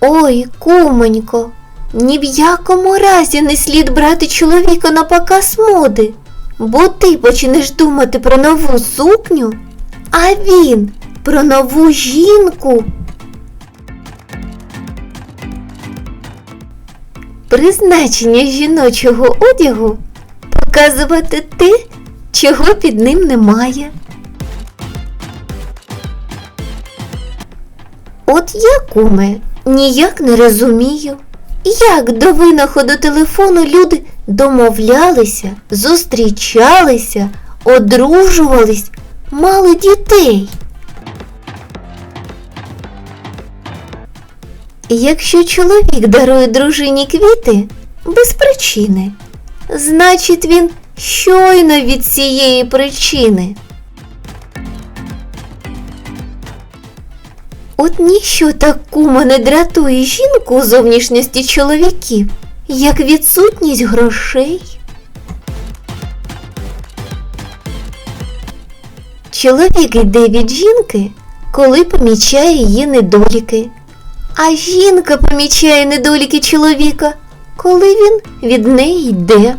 Ой, кумонько, ні в якому разі не слід брати чоловіка на показ моди, бо ти почнеш думати про нову сукню, а він про нову жінку. Призначення жіночого одягу показувати те, чого під ним немає. От я, куме, ніяк не розумію, як до винаходу телефону люди домовлялися, зустрічалися, одружувались, мали дітей. Якщо чоловік дарує дружині квіти без причини, значить він щойно від цієї причини. От ніщо так кума не дратує жінку у зовнішності чоловіків, як відсутність грошей. Чоловік йде від жінки, коли помічає її недоліки, а жінка помічає недоліки чоловіка, коли він від неї йде.